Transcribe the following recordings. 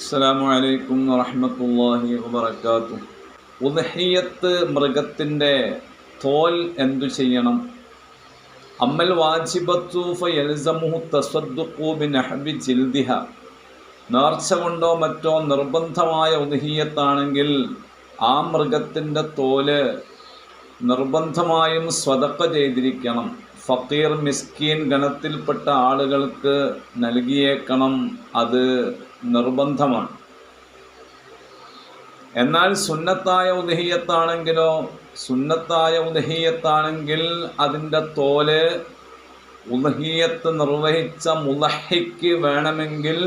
അസ്സലാമു അലൈക്കും വറഹ്മത്തുള്ളാഹി വബറകാതുഹു. ഉദഹിയത്ത് മൃഗത്തിന്റെ തോൽ എന്തു ചെയ്യണം? അമ്മൽ വാജിബത്തു ഫയൽസമുഹു തസദ്ദുഖു ബിനഹ്ബി ജിൽദിഹ. നേർച്ച കൊണ്ടോ മറ്റോ നിർബന്ധമായ ഉദഹിയത്താണെങ്കിൽ ആ മൃഗത്തിന്റെ തോൽ നിർബന്ധമായും സ്വതക്ക ചെയ്തിരിക്കണം. ഫക്കീർ മിസ്കീൻ ഗണത്തിൽപ്പെട്ട ആളുകൾക്ക് നൽകിയേക്കണം അത് നിർബന്ധമാണ്. എന്നാൽ സുന്നത്തായ ഉദഹീയത്താണെങ്കിലോ സുന്നത്തായ ഉദഹീയത്താണെങ്കിൽ അതിന്റെ തോൽ ഉദഹീയത്ത് നിർവഹിച്ച മുലഹിക്ക് വേണമെങ്കിൽ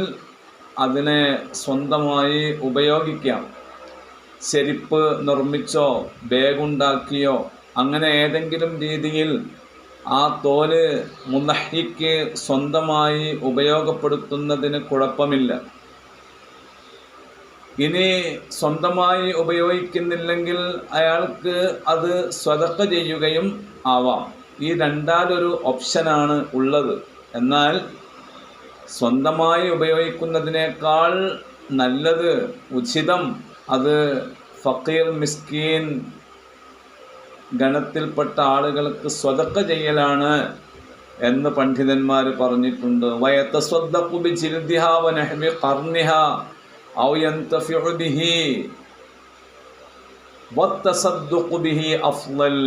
അതിനെ സ്വന്തമായി ഉപയോഗിക്കാം. ചെരിപ്പ് നിർമ്മിച്ചോ ബാഗുണ്ടാക്കിയോ അങ്ങനെ ഏതെങ്കിലും രീതിയിൽ ആ തോൽ മുലഹിക്ക് സ്വന്തമായി ഉപയോഗപ്പെടുത്തുന്നതിന് കുഴപ്പമില്ല. ഇനി സ്വന്തമായി ഉപയോഗിക്കുന്നില്ലെങ്കിൽ അയാൾക്ക് അത് സ്വതക്ക ചെയ്യുകയും ആവാം. ഈ രണ്ടാലൊരു ഓപ്ഷനാണ് ഉള്ളത്. എന്നാൽ സ്വന്തമായി ഉപയോഗിക്കുന്നതിനേക്കാൾ നല്ലത് ഉചിതം അത് ഫക്കീർ മിസ്കീൻ ഗണത്തിൽപ്പെട്ട ആളുകൾക്ക് സ്വതക്ക ചെയ്യലാണ് എന്ന് പണ്ഡിതന്മാർ പറഞ്ഞിട്ടുണ്ട്. വയത്ത ബിജിൽദിഹ വനഹ്വി കർണിഹ ഔയന്തഫിഹി യന്തഫിഉ അഫ്ലൽ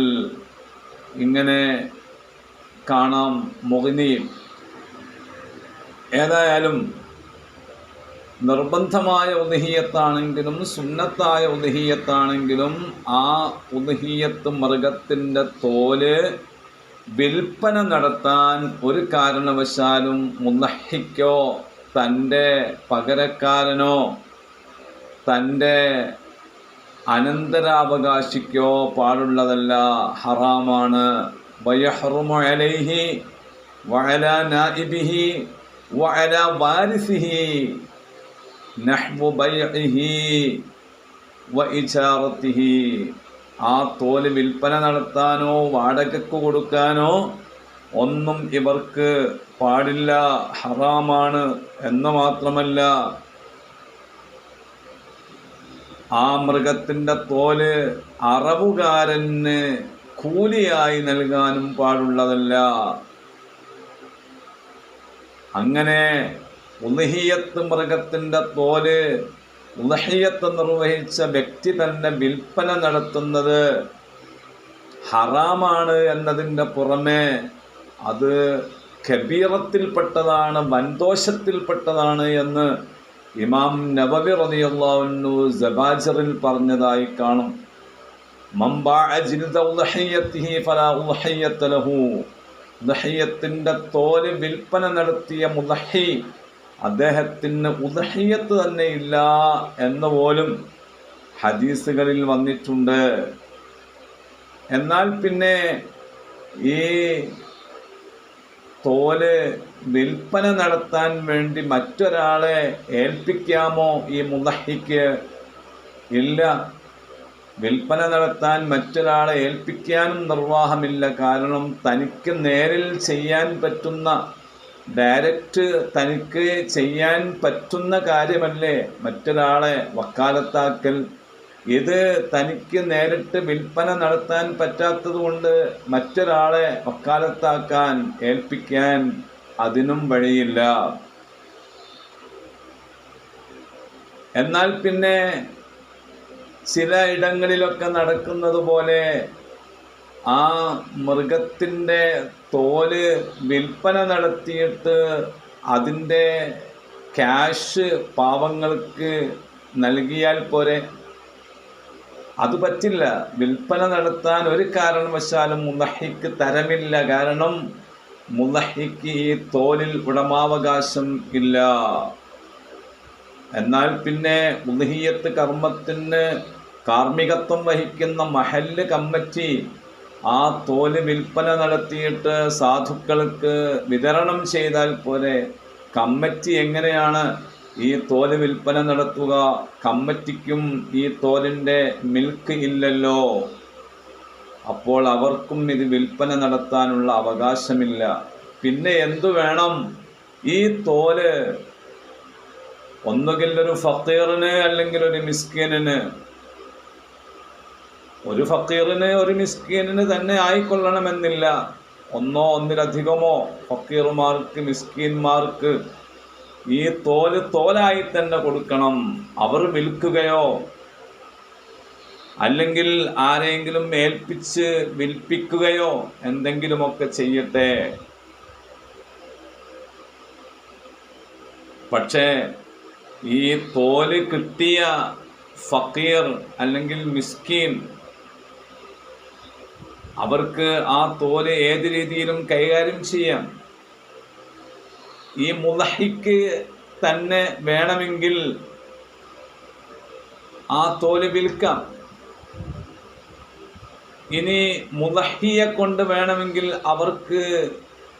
ഇങ്ങനെ കാണാം മുഗ്നിയിൽ. ഏതായാലും നിർബന്ധമായ ഉദഹീയത്താണെങ്കിലും സുന്നത്തായ ഉദഹീയത്താണെങ്കിലും ആ ഉദഹീയത്ത് മൃഗത്തിന്റെ തോൽ വിൽപ്പന നടത്താൻ ഒരു കാരണവശാലും മുന്നഹിക്കോ തന്റെ പകരക്കാരനോ തന്റെ അനന്തരാവകാശിക്കോ പാടുള്ളതല്ല ഹറാമാണ്. വയഹറുമു അലൈഹി വഅല നായിബിഹി വഅല വാരിസിഹി. നഹ്വു ബൈഇഹി വ ഇജാറത്തിഹി ആ തോൽ വിൽപ്പന നടത്താനോ വാടകയ്ക്ക് കൊടുക്കാനോ ഒന്നും ഇവർക്ക് പാടില്ല ഹറാമാണ് എന്ന് മാത്രമല്ല ആ മൃഗത്തിന്റെ തോൽ അറവുകാരന് കൂലിയായി നൽകാനും പാടുള്ളതല്ല. അങ്ങനെ ഉലഹിയത്ത് മൃഗത്തിന്റെ തോൽ. മുലഹിയത്ത് നിർവഹിച്ച വ്യക്തി തന്നെ വിൽപ്പന നടത്തുന്നത് ഹറാമാണ് എന്നതിന്റെ പുറമെ അത് കബീറത്തിൽപ്പെട്ടതാണ് വൻദോഷത്തിൽപ്പെട്ടതാണ് എന്ന് ഇമാം നബവി റതിയുള്ളു ജബാജറിൽ പറഞ്ഞതായി കാണും. ഉദഹയ്യത്തിന്റെ തോൽ വിൽപ്പന നടത്തിയ മുദഹി അദ്ദേഹത്തിന് ഉദഹിയത്ത് തന്നെ ഇല്ല എന്ന് പോലും ഹദീസുകളിൽ വന്നിട്ടുണ്ട്. എന്നാൽ പിന്നെ ഈ തോൽ വിൽപ്പന നടത്താൻ വേണ്ടി മറ്റൊരാളെ ഏൽപ്പിക്കാമോ ഈ മുദഹിക്ക്? ഇല്ല. വിൽപ്പന നടത്താൻ മറ്റൊരാളെ ഏൽപ്പിക്കാനും നിർവാഹമില്ല. കാരണം തനിക്ക് നേരിൽ ചെയ്യാൻ പറ്റുന്ന ഡയറക്റ്റ് തനിക്ക് ചെയ്യാൻ പറ്റുന്ന കാര്യമല്ലേ മറ്റൊരാളെ വക്കാലത്താക്കൽ? ഇത് തനിക്ക് നേരിട്ട് വിൽപ്പന നടത്താൻ പറ്റാത്തതുകൊണ്ട് മറ്റൊരാളെ വക്കാലത്താക്കാൻ ഏൽപ്പിക്കാൻ അതിനും വഴിയില്ല. എന്നാൽ പിന്നെ ചില ഇടങ്ങളിലൊക്കെ നടക്കുന്നത് പോലെ ആ മൃഗത്തിന്റെ തോൽ വിൽപ്പന നടത്തിയിട്ട് അതിന്റെ ക്യാഷ് പാവങ്ങൾക്ക് നൽകിയാൽ പോരെ? അത് പറ്റില്ല. വിൽപ്പന നടത്താൻ ഒരു കാരണവശാലും മുലഹിക്ക് തരമില്ല. കാരണം മുലഹിക്ക് ഈ തോലിൽ ഉടമാവകാശം ഇല്ല. എന്നാൽ പിന്നെ ഉദഹിയത്ത് കർമ്മത്തിന് കാർമ്മികത്വം വഹിക്കുന്ന മഹല്ല് കമ്മിറ്റി ആ തോൽ വിൽപ്പന നടത്തിയിട്ട് സാധുക്കൾക്ക് വിതരണം ചെയ്താൽ പോലെ കമ്മറ്റി എങ്ങനെയാണ് ഈ തോൽ വിൽപ്പന നടത്തുക? കമ്മറ്റിക്കും ഈ തോലിന്റെ മിൽക്ക് ഇല്ലല്ലോ. അപ്പോൾ അവർക്കും ഇത് വിൽപ്പന നടത്താനുള്ള അവകാശമില്ല. പിന്നെ എന്തു വേണം? ഈ തോൽ ഒന്നുകിൽ ഒരു ഫക്കീറിന് അല്ലെങ്കിൽ ഒരു മിസ്കീനിന് ഒരു ഫക്കീറിന് ഒരു മിസ്കീനിന് തന്നെ ആയിക്കൊള്ളണമെന്നില്ല. ഒന്നോ ഒന്നിലധികമോ ഫക്കീർമാർക്ക് മിസ്കീന്മാർക്ക് ഈ തോൽ തോലായി തന്നെ കൊടുക്കണം. അവർ വിൽക്കുകയോ അല്ലെങ്കിൽ ആരെങ്കിലും ഏൽപ്പിച്ച് വിൽപ്പിക്കുകയോ എന്തെങ്കിലുമൊക്കെ ചെയ്യട്ടെ. പക്ഷേ ഈ തോൽ കിട്ടിയ ഫക്കീർ അല്ലെങ്കിൽ മിസ്കീൻ അവർക്ക് ആ തോൽ ഏത് രീതിയിലും കൈകാര്യം ചെയ്യാം. ഈ മുലഹിക്ക് തന്നെ വേണമെങ്കിൽ ആ തോൽ വിൽക്കാം. ഇനി മുലഹിയെ കൊണ്ട് വേണമെങ്കിൽ അവർക്ക്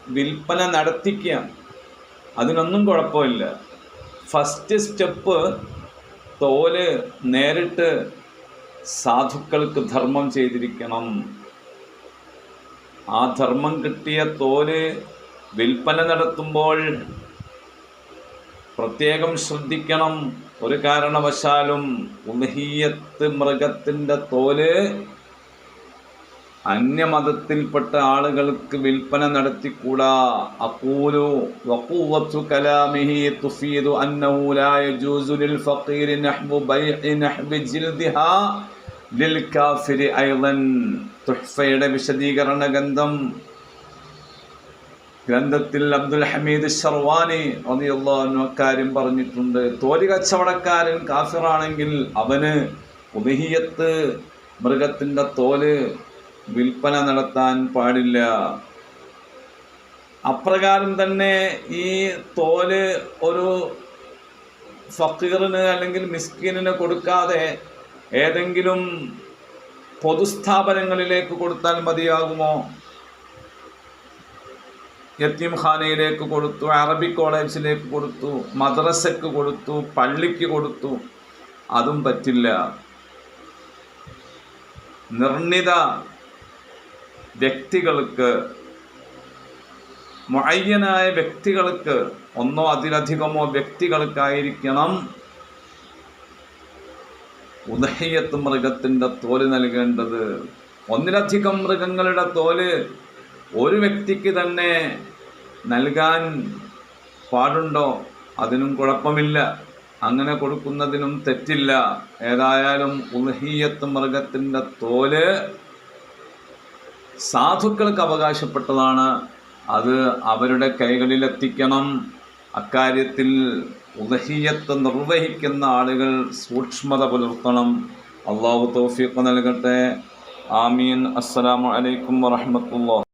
വിൽപ്പന നടത്തിക്കാം. അതിനൊന്നും കുഴപ്പമില്ല. ഫസ്റ്റ് സ്റ്റെപ്പ് തോൽ നേരിട്ട് സാധുക്കൾക്ക് ധർമ്മം ചെയ്തിരിക്കണം. ആ ധർമ്മം കിട്ടിയ തോൽ വിൽപ്പന നടത്തുമ്പോൾ പ്രത്യേകം ശ്രദ്ധിക്കണം. ഒരു കാരണവശാലും ഉൽഹീയത്ത് മൃഗത്തിന്റെ തോൽ അന്യമതത്തിൽപ്പെട്ട ആളുകൾക്ക് വിൽപ്പന നടത്തിക്കൂടാ. അക്കൂലു വഖൂവത്തു കലാമിഹി തുഫീദു അന്നഹു ലാ യജൂസു ലിൽ ഫഖീരി നഹ്ബു ബൈഇ നഹ്ബി ജിൽദിഹാ. തുഹ്ഫയുടെ വിശദീകരണ ഗ്രന്ഥം ഗ്രന്ഥത്തിൽ അബ്ദുൽ ഹമീദ് ഷർവാനി റളിയല്ലാഹു അക്കാര്യം പറഞ്ഞിട്ടുണ്ട്. തോലി കച്ചവടക്കാരൻ കാഫിറാണെങ്കിൽ അവന് ഉദഹിയത്ത് മൃഗത്തിന്റെ തോൽ വിൽപ്പന നടത്താൻ പാടില്ല. അപ്രകാരം തന്നെ ഈ തോൽ ഒരു ഫക്കീറിന് അല്ലെങ്കിൽ മിസ്കീനിന് കൊടുക്കാതെ ഏതെങ്കിലും പൊതുസ്ഥാപനങ്ങളിലേക്ക് കൊടുത്താൽ മതിയാകുമോ? യത്തീംഖാനയിലേക്ക് കൊടുത്തു അറബി കോളേജിലേക്ക് കൊടുത്തു മദ്രസയ്ക്ക് കൊടുത്തു പള്ളിക്ക് കൊടുത്തു. അതും പറ്റില്ല. നിർണിത വ്യക്തികൾക്ക് മുഹയ്യനായ വ്യക്തികൾക്ക് ഒന്നോ അതിലധികമോ വ്യക്തികൾക്കായിരിക്കണം ഉദഹയ്യത്ത് മൃഗത്തിന്റെ തോൽ നൽകേണ്ടത്. ഒന്നിലധികം മൃഗങ്ങളുടെ തോൽ ഒരു വ്യക്തിക്ക് തന്നെ നൽകാൻ പാടുണ്ടോ? അതിനും കുഴപ്പമില്ല. അങ്ങനെ കൊടുക്കുന്നതിനും തെറ്റില്ല. ഏതായാലും ഉൽഹീയത്ത് മൃഗത്തിന്റെ തോൽ സാധുക്കൾക്ക് അവകാശപ്പെട്ടതാണ്. അത് അവരുടെ കൈകളിലെത്തിക്കണം. അക്കാര്യത്തിൽ ഉദഹീയത്ത് നിർവഹിക്കുന്ന ആളുകൾ സൂക്ഷ്മത പുലർത്തണം. അള്ളാഹു തൗഫീഖ് നൽകട്ടെ. ആമീൻ. അസ്സലാമു അലൈക്കും വറഹ്മത്തുള്ളാഹി